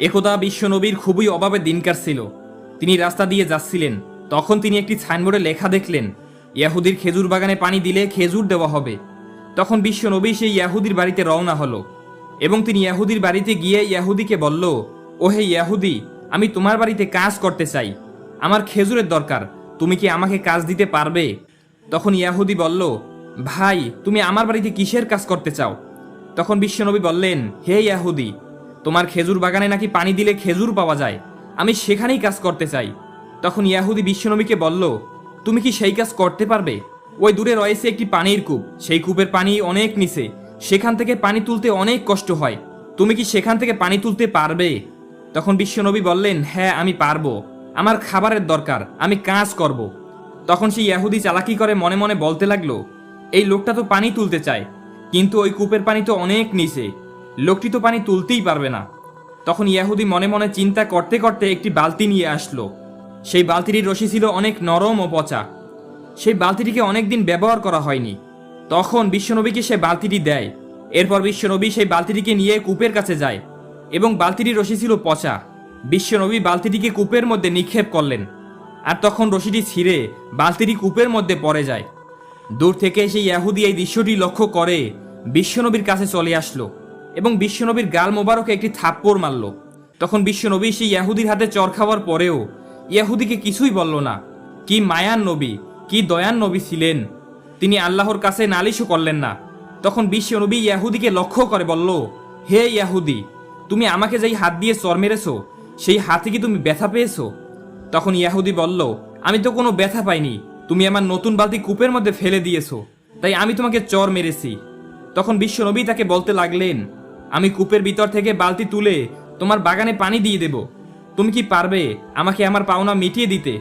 একদা বিশ্বনবীর খুবই অভাবে দিন কাটছিল। তিনি রাস্তা দিয়ে যাচ্ছিলেন। তখন তিনি একটি সাইনবোর্ডে লেখা দেখলেন, ইয়াহুদির খেজুর বাগানে পানি দিলে খেজুর দেওয়া হবে। তখন বিশ্বনবী সেই ইয়াহুদির বাড়িতে রওনা হলো এবং তিনি ইয়াহুদির বাড়িতে গিয়ে ইয়াহুদিকে বলল ও হে ইয়াহুদি, আমি তোমার বাড়িতে কাজ করতে চাই। আমার খেজুরের দরকার, তুমি কি আমাকে কাজ দিতে পারবে? তখন ইয়াহুদি বলল, ভাই, তুমি আমার বাড়িতে কিসের কাজ করতে চাও? তখন বিশ্বনবী বললেন, হে ইয়াহুদি তোমার খেজুর বাগানে নাকি পানি দিলে খেজুর পাওয়া যায়? আমি সেখানেই কাজ করতে চাই। তখন ইয়াহুদি বিশ্বনবীকে বলল, তুমি কি সেই কাজ করতে পারবে? ওই দূরে রয়েছে একটি পানির কূপ। সেই কূপের পানি অনেক নিচে। সেখান থেকে পানি তুলতে অনেক কষ্ট হয়। তুমি কি সেখান থেকে পানি তুলতে পারবে? তখন বিশ্বনবী বললেন হ্যাঁ আমি পারব। আমার খাবারের দরকার। আমি কাজ করব। তখন সেই ইয়াহুদি চালাকি করে মনে মনে বলতে লাগল, এই লোকটা তো পানি তুলতে চায়, কিন্তু ওই কূপের পানি তো অনেক নিচে। লোকটি তো পানি তুলতেই পারবে না। তখন ইয়াহুদি মনে মনে চিন্তা করতে করতে একটি বালতি নিয়ে আসলো। সেই বালতিটির রশি ছিল অনেক নরম ও পচা। সেই বালতিটিকে অনেকদিন ব্যবহার করা হয়নি। তখন বিশ্বনবীকে সে বালতিটি দেয়। এরপর বিশ্বনবী সেই বালতিটিকে নিয়ে কূপের কাছে যায় এবং বালতিটির রশি ছিল পচা। বিশ্বনবী বালতিটিকে কূপের মধ্যে নিক্ষেপ করলেন। আর তখন রশিটি ছিঁড়ে বালতিটি কূপের মধ্যে পড়ে যায়। দূর থেকে সেই ইয়াহুদি এই দৃশ্যটি লক্ষ্য করে বিশ্বনবীর কাছে চলে আসলো। এবং বিশ্বনবীর গাল মোবারকে একটি থাপ্পড় মারল। তখন বিশ্বনবী সেই ইয়াহুদির হাতে চর খাওয়ার পরেও ইয়াহুদিকে কিছুই বলল না। কি মায়ান নবী, কি দয়ান নবী ছিলেন। তিনি আল্লাহর কাছে নালিশও করলেন না। তখন বিশ্বনবী ইয়াহুদিকে লক্ষ্য করে বলল, হে ইয়াহুদি, তুমি আমাকে যেই হাত দিয়ে চর মেরেছো, সেই হাতে কি তুমি ব্যথা পেয়েছ? তখন ইয়াহুদি বলল, আমি তো কোনো ব্যথা পাইনি, তুমি আমার নতুন বালতি কূপের মধ্যে ফেলে দিয়েছ, তাই আমি তোমাকে চর মেরেছি। তখন বিশ্বনবী তাকে বলতে লাগলেন আমি কূপের ভিতর থেকে বালতি তুলে তোমার বাগানে পানি দিয়ে দেব। তুমি কি পারবে আমাকে আমার পাওনা মিটিয়ে দিতে?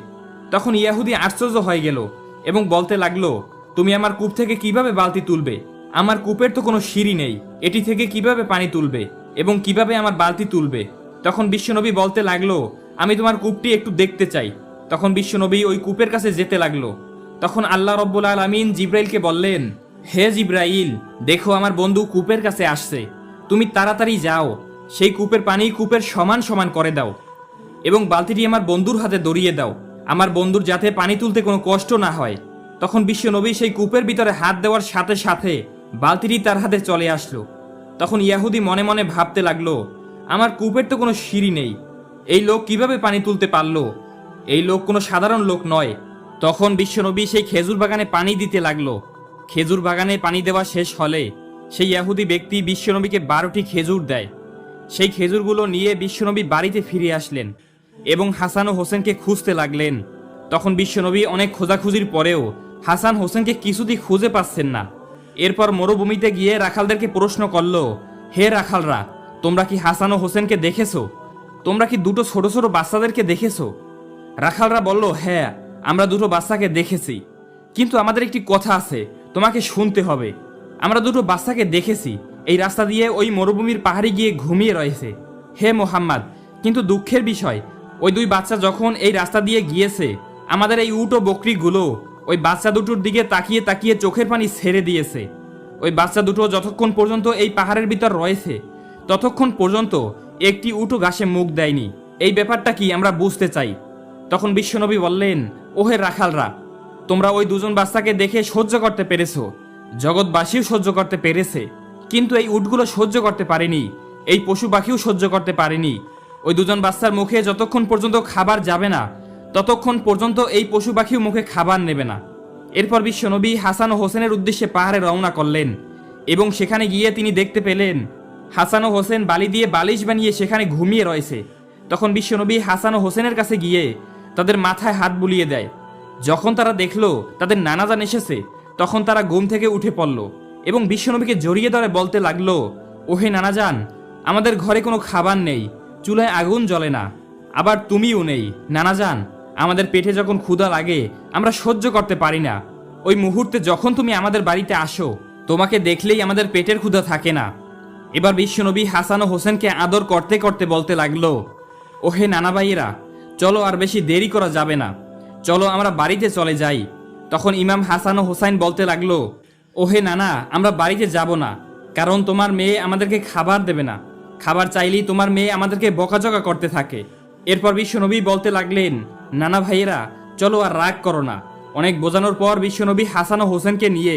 তখন ইয়াহুদি আশ্চর্য হয়ে গেল এবং বলতে লাগল, তুমি আমার কূপ থেকে কীভাবে বালতি তুলবে? আমার কূপের তো কোনো সিঁড়ি নেই। এটি থেকে কীভাবে পানি তুলবে এবং কীভাবে আমার বালতি তুলবে? তখন বিশ্বনবী বলতে লাগল, আমি তোমার কূপটি একটু দেখতে চাই। তখন বিশ্বনবী ওই কূপের কাছে যেতে লাগল। তখন আল্লাহ রব্বুল আলমিন জিব্রাইলকে বললেন, হে জিব্রাইল, দেখো আমার বন্ধু কূপের কাছে আসছে। তুমি তাড়াতাড়ি যাও। সেই কূপের পানি কূপের সমান সমান করে দাও। এবং বালতিটি আমার বন্ধুর হাতে দড়িয়ে দাও। আমার বন্ধুর যাতে পানি তুলতে কোনো কষ্ট না হয়। তখন বিশ্বনবী সেই কূপের ভিতরে হাত দেওয়ার সাথে সাথে বালতিটি তার হাতে চলে আসলো। তখন ইয়াহুদি মনে মনে ভাবতে লাগল, আমার কূপের তো কোনো সিঁড়ি নেই। এই লোক কীভাবে পানি তুলতে পারল? এই লোক কোনো সাধারণ লোক নয়। তখন বিশ্বনবী সেই খেজুর বাগানে পানি দিতে লাগল। খেজুর বাগানে পানি দেওয়া শেষ হলে সেই ইয়াহুদি ব্যক্তি বিশ্বনবীকে বারোটি খেজুর দেয়। সেই খেজুরগুলো নিয়ে বিশ্বনবী বাড়িতে ফিরে আসলেন এবং হাসান ও হোসেনকে খুঁজতে লাগলেন। তখন বিশ্বনবী অনেক খোঁজাখুঁজির পরেও হাসান হোসেনকে কিছুতেই খুঁজে পাচ্ছেন না। এরপর মরুভূমিতে গিয়ে রাখালদেরকে প্রশ্ন করল, হে রাখালরা, তোমরা কি হাসান ও হোসেনকে দেখেছ? তোমরা কি দুটো ছোট ছোট বাচ্চাদেরকে দেখেছ? রাখালরা বলল হ্যাঁ আমরা দুটো বাচ্চাকে দেখেছি। কিন্তু আমাদের একটি কথা আছে, তোমাকে শুনতে হবে। আমরা দুটো বাচ্চাকে দেখেছি। এই রাস্তা দিয়ে ওই মরুভূমির পাহাড়ে গিয়ে ঘুমিয়ে রয়েছে। হে মোহাম্মদ, কিন্তু দুঃখের বিষয়, ওই দুই বাচ্চা যখন এই রাস্তা দিয়ে গিয়েছে, আমাদের এই উট ও বকরিগুলো ওই বাচ্চা দুটোর দিকে তাকিয়ে তাকিয়ে চোখের পানি ছেড়ে দিয়েছে। ওই বাচ্চা দুটো যতক্ষণ পর্যন্ত এই পাহাড়ের ভিতর রয়েছে, ততক্ষণ পর্যন্ত একটি উটও ঘাসে মুখ দেয়নি। এই ব্যাপারটা কি আমরা বুঝতে চাই? তখন বিশ্বনবী বললেন, ওহে রাখালরা, তোমরা ওই দুজন বাচ্চাকে দেখে সহ্য করতে পেরেছ। জগৎবাসীও সহ্য করতে পেরেছে। কিন্তু এই উটগুলো সহ্য করতে পারেনি। এই পশু পাখিও সহ্য করতে পারেনি। ওই দুজন বাচ্চার মুখে যতক্ষণ পর্যন্ত খাবার যাবে না, ততক্ষণ পর্যন্ত এই পশু পাখিও মুখে খাবার নেবে না। এরপর বিশ্বনবী হাসান ও হোসেনের উদ্দেশ্যে পাহাড়ে রওনা করলেন এবং সেখানে গিয়ে তিনি দেখতে পেলেন, হাসান ও হোসেন বালি দিয়ে বালিশ বানিয়ে সেখানে ঘুমিয়ে রয়েছে। তখন বিশ্বনবী হাসান ও হোসেনের কাছে গিয়ে তাদের মাথায় হাত বুলিয়ে দেয়। যখন তারা দেখল, তাদের নানাজান এসেছে। তখন তারা ঘুম থেকে উঠে পড়ল এবং বিশ্বনবীকে জড়িয়ে ধরে বলতে লাগল, ওহে নানাজান, আমাদের ঘরে কোনো খাবার নেই, চুলায় আগুন জ্বলে না। আবার তুমিও নেই। নানাজান, আমাদের পেটে যখন ক্ষুধা লাগে, আমরা সহ্য করতে পারি না। ওই মুহূর্তে যখন তুমি আমাদের বাড়িতে আসো, তোমাকে দেখলেই আমাদের পেটের ক্ষুধা থাকে না। এবার বিশ্বনবী হাসান ও হোসেনকে আদর করতে করতে বলতে লাগল, ওহে নানা ভাইয়েরা, চলো আর বেশি দেরি করা যাবে না। চলো আমরা বাড়িতে চলে যাই। তখন ইমাম হাসান ও হোসাইন বলতে লাগল, ওহে নানা, আমরা বাড়িতে যাব না, কারণ তোমার মেয়ে আমাদেরকে খাবার দেবে না। খাবার চাইলেই তোমার মেয়ে আমাদেরকে বকাঝকা করতে থাকে। এরপর বিশ্বনবী বলতে লাগলেন, নানা ভাইয়েরা, চলো আর রাগ করো না। অনেক বোঝানোর পর বিশ্বনবী হাসান ও হোসেনকে নিয়ে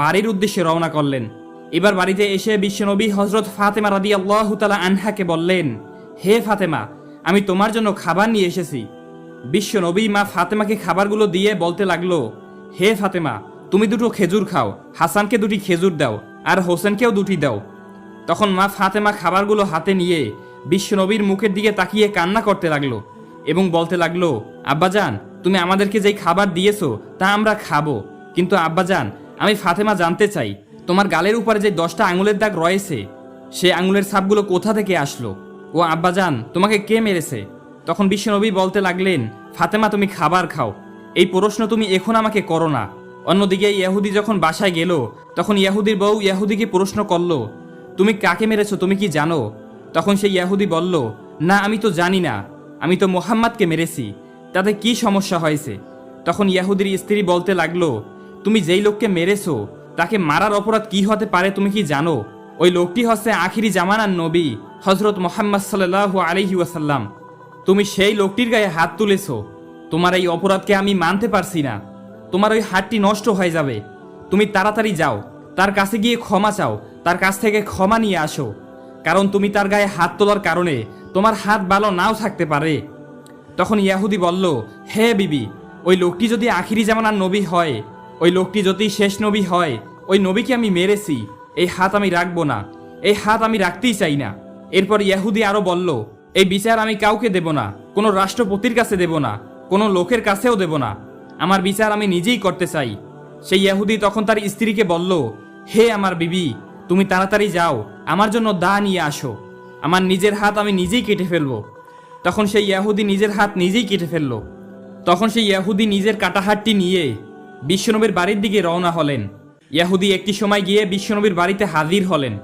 বাড়ির উদ্দেশ্যে রওনা করলেন। এবার বাড়িতে এসে বিশ্বনবী হজরত ফাতেমা রাদি আল্লাহ তালা আনহাকে বললেন, হে ফাতেমা, আমি তোমার জন্য খাবার নিয়ে এসেছি। বিশ্বনবী মা ফাতেমাকে খাবারগুলো দিয়ে বলতে লাগল হে ফাতেমা, তুমি দুটো খেজুর খাও, হাসানকে দুটি খেজুর দাও, আর হোসেনকেও দুটি দাও। তখন মা ফাতেমা খাবারগুলো হাতে নিয়ে বিশ্বনবীর মুখের দিকে তাকিয়ে কান্না করতে লাগল এবং বলতে লাগল, আব্বাজান, তুমি আমাদেরকে যেই খাবার দিয়েছ তা আমরা খাব। কিন্তু আব্বাজান, আমি ফাতেমা জানতে চাই, তোমার গালের উপরে যে দশটা আঙুলের দাগ রয়েছে, সে আঙুলের ছাপগুলো কোথা থেকে আসলো? ও আব্বাজান, তোমাকে কে মেরেছে? তখন বিশ্বনবী বলতে লাগলেন, ফাতেমা, তুমি খাবার খাও। এই প্রশ্ন তুমি এখন আমাকে করো না। অন্যদিকে ইয়াহুদি যখন বাসায় গেল, তখন ইয়াহুদির বউ ইয়াহুদিকে প্রশ্ন করল, তুমি কাকে মেরেছো, তুমি কি জানো? তখন সেই ইয়াহুদি বলল, না, আমি তো জানি না, আমি তো মোহাম্মদকে মেরেছি, তাতে কি সমস্যা হয়েছে? তখন ইয়াহুদির স্ত্রী বলতে লাগল, তুমি যেই লোককে মেরেছো, তাকে মারার অপরাধ কি হতে পারে তুমি কি জানো? ওই লোকটি হচ্ছে আখিরি জামানার নবী হজরত মোহাম্মদ সাল্লাহ আলহি তুমি সেই লোকটির গায়ে হাত তুলেছো তোমার এই অপরাধকে আমি মানতে পারছি না। তোমার ওই হাতটি নষ্ট হয়ে যাবে। তুমি তাড়াতাড়ি যাও। তার কাছে গিয়ে ক্ষমা চাও। তার কাছ থেকে ক্ষমা নিয়ে আসো। কারণ তুমি তার গায়ে হাত তোলার কারণে তোমার হাত ভালো নাও থাকতে পারে। তখন ইয়াহুদি বলল, হে বিবি, ওই লোকটি যদি আখিরি জামানার নবী হয়, ওই লোকটি যদি শেষ নবী হয়, ওই নবীকে আমি মেরেছি। এই হাত আমি রাখব না। এই হাত আমি রাখতেই চাই না। এরপর ইয়াহুদি আরও বলল, এই বিচার আমি কাউকে দেব না। কোনো রাষ্ট্রপতির কাছে দেব না। কোনো লোকের কাছেও দেব না। আমার বিচার আমি নিজেই করতে চাই। সেই ইয়াহুদি তখন তার স্ত্রীকে বলল, হে আমার বিবি, তুমি তাড়াতাড়ি যাও, আমার জন্য দা নিয়ে আসো। আমার নিজের হাত আমি নিজেই কেটে ফেলব। তখন সেই ইয়াহুদি নিজের হাত নিজেই কেটে ফেলল। তখন সেই ইয়াহুদি নিজের কাটা হাতটি নিয়ে বিশ্বনবীর বাড়ির দিকে রওনা হলেন। ইয়াহুদি একটি সময় গিয়ে বিশ্বনবীর বাড়িতে হাজির হলেন।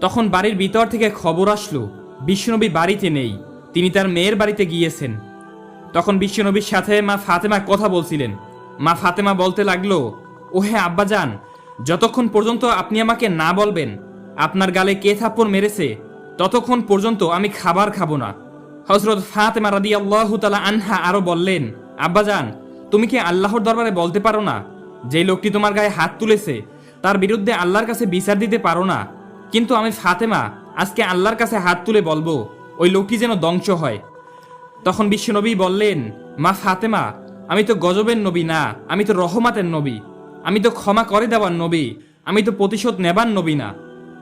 তখন বাড়ির ভিতর থেকে খবর আসলো, বিশ্বনবী বাড়িতে নেই। তিনি তার মেয়ের বাড়িতে গিয়েছেন। তখন বিশ্বনবীর সাথে মা ফাতেমা কথা বলছিলেন। মা ফাতেমা বলতে লাগল ও হ্যাঁ আব্বাজান, যতক্ষণ পর্যন্ত আপনি আমাকে না বলবেন, আপনার গালে কে থাপ্পড় মেরেছে, ততক্ষণ পর্যন্ত আমি খাবার খাব না। হজরত ফাতেমা রাদি আল্লাহ তালা আনহা আরও বললেন, আব্বাজান, তুমি কি আল্লাহর দরবারে বলতে পারো না? যে লোকটি তোমার গায়ে হাত তুলেছে, তার বিরুদ্ধে আল্লাহর কাছে বিচার দিতে পারো না। কিন্তু আমি ফাতেমা, আজকে আল্লাহর কাছে হাত তুলে বলব, ওই লোকটি যেন ধ্বংস হয়। তখন বিশ্বনবী বললেন, মা ফাতেমা, আমি তো গজবের নবী না, আমি তো রহমাতের নবী। আমি তো ক্ষমা করে দেওয়ার নবী, আমি তো প্রতিশোধ নেবার নবী না।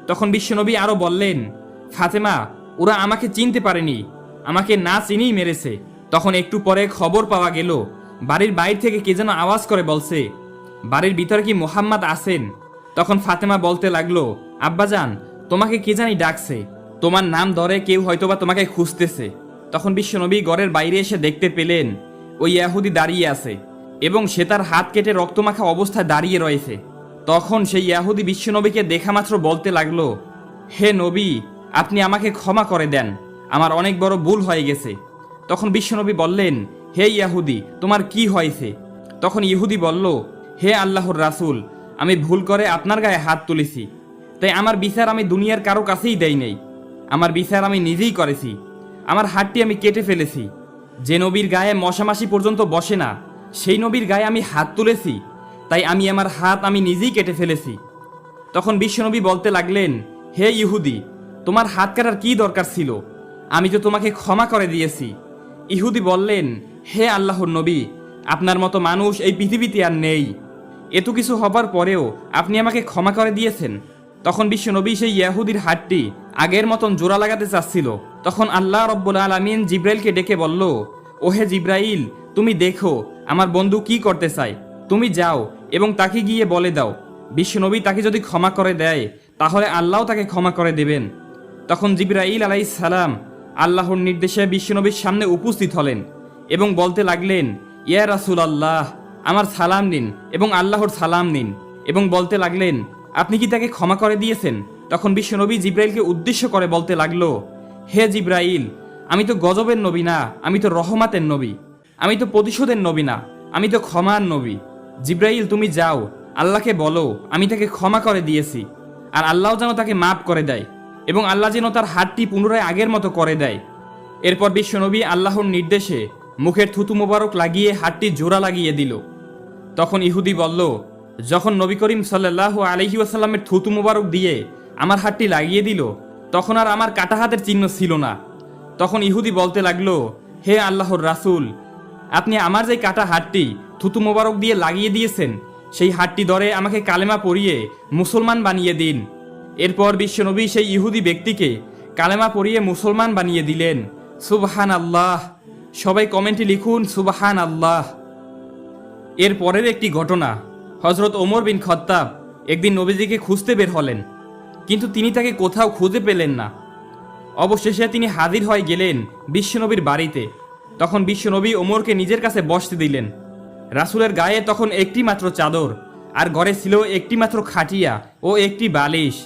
তখন বিশ্বনবী আরও বললেন, ফাতেমা, ওরা আমাকে চিনতে পারেনি, আমাকে না চিনেই মেরেছে। তখন একটু পরে খবর পাওয়া গেল, বাড়ির বাইরে থেকে কে যেন আওয়াজ করে বলছে, বাড়ির ভিতরে কি মোহাম্মদ আছেন? তখন ফাতেমা বলতে লাগল, আব্বাজান, তোমাকে কে জানি ডাকছে? তোমার নাম ধরে কেউ হয়তোবা তোমাকে খুঁজতেছে। তখন বিশ্বনবী ঘরের বাইরে এসে দেখতে পেলেন, ওই ইয়াহুদি দাঁড়িয়ে আছে এবং সে তার হাত কেটে রক্তমাখা অবস্থায় দাঁড়িয়ে রয়েছে। তখন সেই ইয়াহুদি বিশ্বনবীকে দেখা মাত্র বলতে লাগল, হে নবী, আপনি আমাকে ক্ষমা করে দেন, আমার অনেক বড় ভুল হয়ে গেছে। তখন বিশ্বনবী বললেন, হে ইয়াহুদি তোমার কি হয়েছে? তখন ইহুদি বলল, হে আল্লাহর রাসূল, আমি ভুল করে আপনার গায়ে হাত তুলেছি, তাই আমার বিচার আমি দুনিয়ার কারও কাছেই দেই নেই। আমার বিচার আমি নিজেই করেছি আমার হাতটি আমি কেটে ফেলেছি। যে নবীর গায়ে মশামাসি পর্যন্ত বসে না, সেই নবীর গায়ে আমি হাত তুলেছি। তাই আমি আমার হাত আমি নিজেই কেটে ফেলেছি। তখন বিশ্বনবী বলতে লাগলেন, হে ইহুদি, তোমার হাত কাটার কী দরকার ছিল? আমি তো তোমাকে ক্ষমা করে দিয়েছি। ইহুদি বললেন, হে আল্লাহর নবী, আপনার মতো মানুষ এই পৃথিবীতে আর নেই। এত কিছু হবার পরেও আপনি আমাকে ক্ষমা করে দিয়েছেন। তখন বিশ্বনবী সেই ইয়াহুদির হাতটি আগের মতন জোড়া লাগাতে চাচ্ছিল। তখন আল্লাহ রব্বুল আলমিন জিব্রাইলকে ডেকে বলল, ওহে জিব্রাইল, তুমি দেখো, আমার বন্ধু কি করতে চায়। তুমি যাও এবং তাকে গিয়ে বলে দাও। বিশ্বনবী তাকে যদি ক্ষমা করে দেয়, তাহলে আল্লাহও তাকে ক্ষমা করে দেবেন। তখন জিব্রাইল আলাই সালাম আল্লাহর নির্দেশে বিশ্বনবীর সামনে উপস্থিত হলেন এবং বলতে লাগলেন, ইয়া রাসুল আল্লাহ আমার সালাম নিন এবং আল্লাহর সালাম নিন। এবং বলতে লাগলেন আপনি কি তাকে ক্ষমা করে দিয়েছেন? তখন বিশ্বনবী জিব্রাইলকে উদ্দেশ্য করে বলতে লাগল, হে জিব্রাইল, আমি তো গজবের নবী না, আমি তো রহমাতের নবী, আমি তো প্রতিশোধের নবী না, আমি তো ক্ষমার নবী। জিব্রাইল, তুমি যাও, আল্লাহকে বলো, আমি তাকে ক্ষমা করে দিয়েছি, আর আল্লাহ যেন তাকে মাফ করে দেয়, এবং আল্লাহ যেন তার হাতটি পুনরায় আগের মতো করে দেয়। এরপর বিশ্বনবী আল্লাহর নির্দেশে মুখের থুতু মোবারক লাগিয়ে হাতটি জোড়া লাগিয়ে দিল। তখন ইহুদি বলল যখন নবী করিম সাল্লাহ আলহি আসাল্লামের থুতু মোবারক দিয়ে আমার হাতটি লাগিয়ে দিল, তখন আর আমার কাটা হাতের চিহ্ন ছিল না। তখন ইহুদি বলতে লাগল, হে আল্লাহর রাসূল, আপনি আমার যে কাটা হাতটি থুতু মোবারক দিয়ে লাগিয়ে দিয়েছেন, সেই হাতটি ধরে আমাকে কালেমা পরিয়ে মুসলমান বানিয়ে দিন। এরপর বিশ্বনবী সেই ইহুদি ব্যক্তিকে কালেমা পরিয়ে মুসলমান বানিয়ে দিলেন। সুবহান আল্লাহ সবাই কমেন্টে লিখুন সুবহান আল্লাহ এর পরের একটি ঘটনা হজরত ওমর বিন খত্তাব একদিন নবীজিকে খুঁজতে বের হলেন, কিন্তু তিনি তাকে কোথাও খুঁজে পেলেন না। অবশেষে তিনি হাজির হয়ে গেলেন বিশ্বনবীর বাড়িতে। তখন বিশ্বনবী ওমরকে নিজের কাছে বসতে দিলেন। রাসূলের গায়ে তখন একটি মাত্র চাদর, আর ঘরে ছিল একটি মাত্র খাটিয়া ও একটি বালিশ।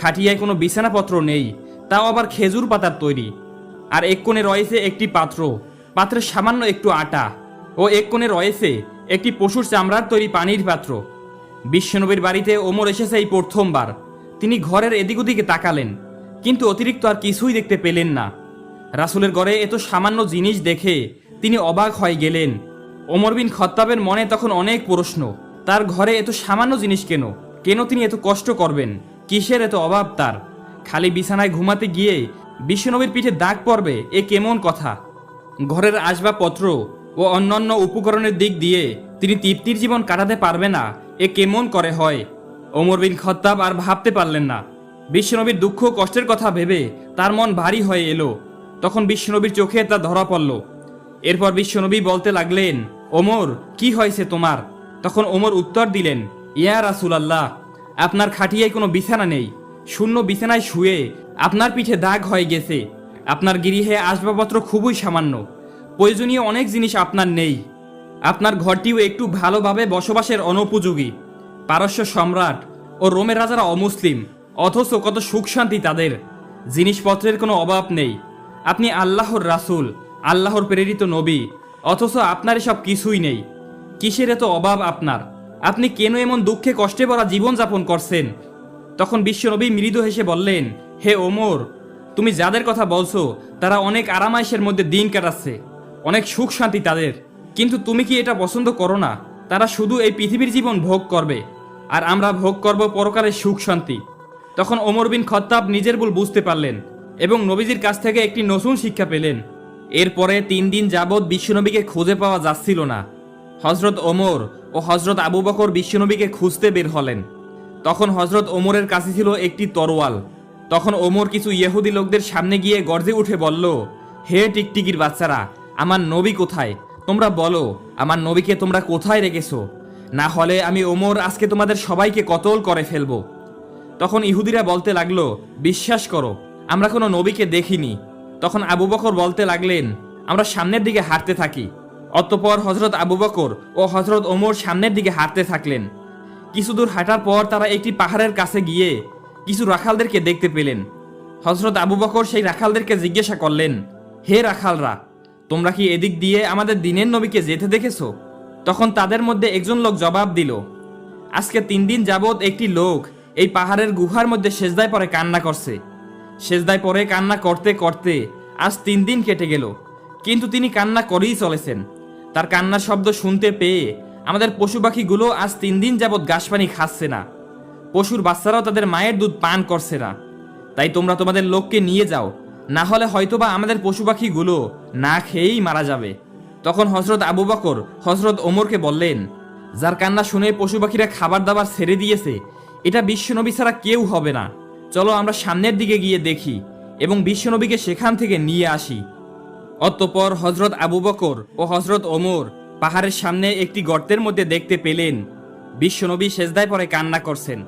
খাটিয়ায় কোনো বিছানাপত্র নেই, তাও আবার খেজুর পাতার তৈরি। আর এক কোণে রয়েছে একটি পাত্র পাত্রে সামান্য একটু আটা, ও এক কোণে রয়েছে একটি পশুর চামড়ার তৈরি পানির পাত্র। বিশ্বনবীর বাড়িতে ওমর এসেছে এই প্রথমবার। তিনি ঘরের এদিক ওদিকে তাকালেন, কিন্তু অতিরিক্ত আর কিছুই দেখতে পেলেন না। রাসূলের ঘরে এত সামান্য জিনিস দেখে তিনি অবাক হয়ে গেলেন। ওমর বিন খত্তাবের মনে তখন অনেক প্রশ্ন, তার ঘরে এত সামান্য জিনিস কেন? কেন তিনি এত কষ্ট করবেন? কিসের এত অভাব তার? খালি বিছানায় ঘুমাতে গিয়ে বিশ্বনবীর পিঠে দাগ পড়বে, এ কেমন কথা? ঘরের আসবাবপত্র ও অন্যান্য উপকরণের দিক দিয়ে তিনি তৃপ্তির জীবন কাটাতে পারবে না। এ কেমন করে হয়? ওমর বিন খত্তাব আর ভাবতে পারলেন না। বিশ্বনবীর দুঃখ কষ্টের কথা ভেবে তার মন ভারী হয়ে এলো। তখন বিশ্বনবীর চোখে তা ধরা পড়ল। এরপর বিশ্বনবী বলতে লাগলেন, ওমর, কি হয়েছে তোমার? তখন ওমর উত্তর দিলেন, ইয়া রাসুলাল্লাহ, আপনার খাটিয়ায় কোনো বিছানা নেই। শূন্য বিছানায় শুয়ে আপনার পিঠে দাগ হয়ে গেছে। আপনার গৃহে আসবাবপত্র খুবই সামান্য। প্রয়োজনীয় অনেক জিনিস আপনার নেই। আপনার ঘরটিও একটু ভালোভাবে বসবাসের অনুপযোগী। পারস্য সম্রাট ও রোমের রাজারা অমুসলিম, অথচ কত সুখ শান্তি তাদের। জিনিসপত্রের কোনো অভাব নেই। আপনি আল্লাহর রাসূল, আল্লাহর প্রেরিত নবী, অথচ আপনার এসব কিছুই নেই। কিসের এত অভাব আপনার? আপনি কেন এমন দুঃখে কষ্টে ভরা জীবনযাপন করছেন? তখন বিশ্বনবী মৃদু হেসে বললেন, হে ওমর, তুমি যাদের কথা বলছো, তারা অনেক আরামাইশের মধ্যে দিন কাটাচ্ছে। অনেক সুখ শান্তি তাদের। কিন্তু তুমি কি এটা পছন্দ করো না? তারা শুধু এই পৃথিবীর জীবন ভোগ করবে। আর আমরা ভোগ করব পরকালের সুখ শান্তি। তখন ওমর বিন খত্তাব নিজের ভুল বুঝতে পারলেন এবং নবীজির কাছ থেকে একটি নতুন শিক্ষা পেলেন। এরপরে তিন দিন যাবৎ বিশ্বনবীকে খুঁজে পাওয়া যাচ্ছিল না। হজরত ওমর ও হজরত আবু বকর বিশ্বনবীকে খুঁজতে বের হলেন। তখন হজরত ওমরের কাছে ছিল একটি তরোয়াল। তখন ওমর কিছু ইহুদি লোকদের সামনে গিয়ে গর্জে উঠে বলল, হে টিকটিকির বাচ্চারা আমার নবী কোথায়? তোমরা বলো, আমার নবীকে তোমরা কোথায় রেখেছো? না হলে আমি ওমর আজকে তোমাদের সবাইকে কতল করে ফেলব? তখন ইহুদিরা বলতে লাগল, বিশ্বাস করো, আমরা কোনো নবীকে দেখিনি। তখন আবু বকর বলতে লাগলেন, আমরা সামনের দিকে হাঁটতে থাকি। অতঃপর হজরত আবু বকর ও হজরত ওমর সামনের দিকে হাঁটতে থাকলেন। কিছু দূর হাঁটার পর তারা একটি পাহাড়ের কাছে গিয়ে কিছু রাখালদেরকে দেখতে পেলেন। হজরত আবু বকর সেই রাখালদেরকে জিজ্ঞাসা করলেন, হে রাখালরা তোমরা কি এদিক দিয়ে আমাদের দিনের নবীকে যেতে দেখেছ? তখন তাদের মধ্যে একজন লোক জবাব দিল, আজকে তিন দিন যাবৎ একটি লোক এই পাহাড়ের গুহার মধ্যে সেজদায় পরে কান্না করছে। সেজদায় পরে কান্না করতে করতে আজ তিন দিন কেটে গেল, কিন্তু তিনি কান্না করেই চলেছেন। তার কান্নার শব্দ শুনতে পেয়ে আমাদের পশু পাখিগুলো আজ তিন দিন যাবৎ ঘাস পানি খাচ্ছে না। পশুর বাচ্চারাও তাদের মায়ের দুধ পান করছে না। তাই তোমরা তোমাদের লোককে নিয়ে যাও না হলে হয়তোবা আমাদের পশু পাখিগুলো না খেয়েই মারা যাবে। তখন হজরত আবু বকর হজরত ওমরকে বললেন, যার কান্না শুনে পশু পাখিরা খাবার দাবার ছেড়ে দিয়েছে, এটা বিশ্বনবী ছাড়া কেউ হবে না। চলো আমরা সামনের দিকে গিয়ে দেখি এবং বিশ্বনবীকে সেখান থেকে নিয়ে আসি। অতঃপর হজরত আবু বকর ও হজরত ওমর পাহাড়ের সামনে একটি গর্তের মধ্যে দেখতে পেলেন বিশ্বনবী সেজদায় পরে কান্না করছেন।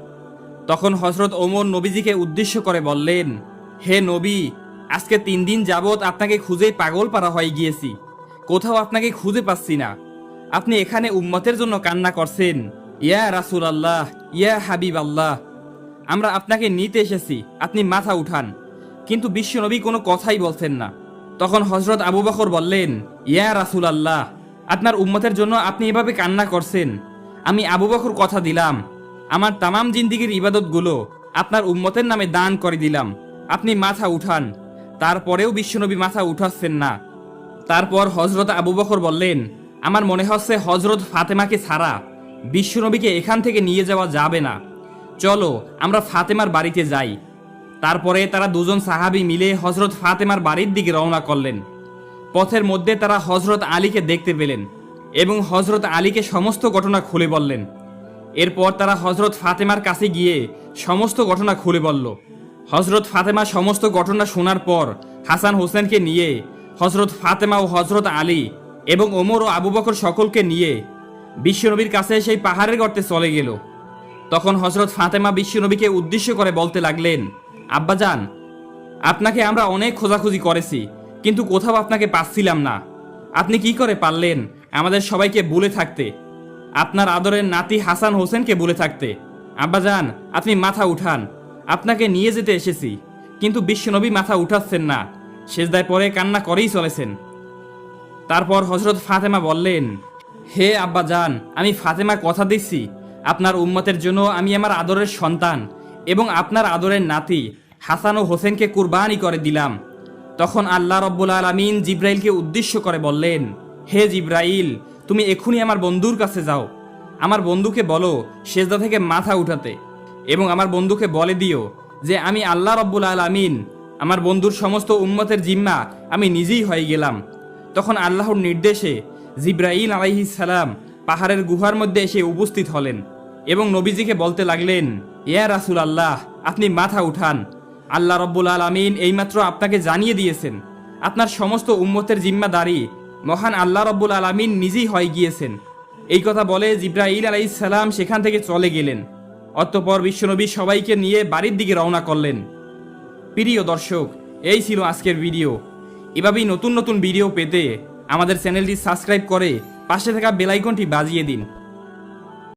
তখন হজরত ওমর নবীজিকে উদ্দেশ্য করে বললেন, হে নবী আজকে তিন দিন যাবৎ আপনাকে খুঁজেই পাগল পারা হয়ে গিয়েছি। কোথাও আপনাকে খুঁজে পাচ্ছি না। আপনি এখানে উম্মতের জন্য কান্না করছেন। ইয়া রাসুল আল্লাহ ইয়া হাবিব আল্লাহ আমরা আপনাকে নিতে এসেছি, আপনি মাথা উঠান। কিন্তু বিশ্বনবী কোনো কথাই বলছেন না। তখন হজরত আবু বকর বললেন, ইয়া রাসুল আল্লাহ আপনার উম্মতের জন্য আপনি এভাবে কান্না করছেন। আমি আবু বকর কথা দিলাম। আমার তামাম জিন্দিগির ইবাদতগুলো আপনার উম্মতের নামে দান করে দিলাম। আপনি মাথা উঠান। তারপরেও বিশ্বনবী মাথা উঠাচ্ছেন না। তারপর হজরত আবু বকর বললেন, আমার মনে হচ্ছে হজরত ফাতেমাকে ছাড়া বিশ্বনবীকে এখান থেকে নিয়ে যাওয়া যাবে না। চলো, আমরা ফাতেমার বাড়িতে যাই। তারপরে তারা দুজন সাহাবি মিলে হজরত ফাতেমার বাড়ির দিকে রওনা করলেন। পথের মধ্যে তারা হজরত আলীকে দেখতে পেলেন এবং হজরত আলীকে সমস্ত ঘটনা খুলে বললেন। এরপর তারা হজরত ফাতেমার কাছে গিয়ে সমস্ত ঘটনা খুলে বলল। হজরত ফাতেমা সমস্ত ঘটনা শোনার পর হাসান হোসেনকে নিয়ে হজরত ফাতেমা ও হজরত আলী এবং ওমর ও আবু বকর সকলকে নিয়ে বিশ্বনবীর কাছে সেই পাহাড়ের গর্তে চলে গেল। তখন হজরত ফাতেমা বিশ্বনবীকে উদ্দেশ্য করে বলতে লাগলেন আব্বাজান আপনাকে আমরা অনেক খোঁজাখুঁজি করেছি, কিন্তু কোথাও আপনাকে পাচ্ছিলাম না। আপনি কি করে পারলেন আমাদের সবাইকে বলে থাকতে? আপনার আদরের নাতি হাসান হোসেনকে বলে থাকতে। আব্বাজান আপনি মাথা উঠান আপনাকে নিয়ে যেতে এসেছি, কিন্তু বিশ্বনবী মাথা উঠাচ্ছেন না। শেষদায় পরে কান্না করেই চলেছেন। তারপর হজরত ফাতেমা বললেন, হে আব্বা জান, আমি ফাতেমা কথা দিচ্ছি। আপনার উম্মতের জন্য আমি আমার আদরের সন্তান এবং আপনার আদরের নাতি হাসান ও হোসেনকে কুরবানি করে দিলাম। তখন আল্লাহ রব্বুল আলমিন জিব্রাইলকে উদ্দেশ্য করে বললেন, হে জিব্রাইল, তুমি এখনই আমার বন্ধুর কাছে যাও। আমার বন্ধুকে বলো সেজদা থেকে মাথা উঠাতে। এবং আমার বন্ধুকে বলে দিও যে আমি আল্লাহ রব্বুল আলমিন, আমার বন্ধুর সমস্ত উম্মতের জিম্মা আমি নিজেই হয়ে গেলাম। তখন আল্লাহর নির্দেশে জিব্রাইল আলাইহি সালাম পাহাড়ের গুহার মধ্যে এসে উপস্থিত হলেন এবং নবীজিকে বলতে লাগলেন, ইয়া রাসুল আল্লাহ আপনি মাথা উঠান। আল্লাহ রব্বুল আলমিন এইমাত্র আপনাকে জানিয়ে দিয়েছেন, আপনার সমস্ত উম্মতের জিম্মাদারি মহান আল্লাহ রব্বুল আলমিন নিজেই হয়ে গিয়েছেন। এই কথা বলে জিব্রাইল আলাইহিস সালাম সেখান থেকে চলে গেলেন। অতঃপর বিশ্বনবী সবাইকে নিয়ে বাড়ির দিকে রওনা করলেন। প্রিয় দর্শক, এই ছিল আজকের ভিডিও। এভাবেই নতুন নতুন ভিডিও পেতে আমাদের চ্যানেলটি সাবস্ক্রাইব করে পাশে থাকা বেলাইকনটি বাজিয়ে দিন।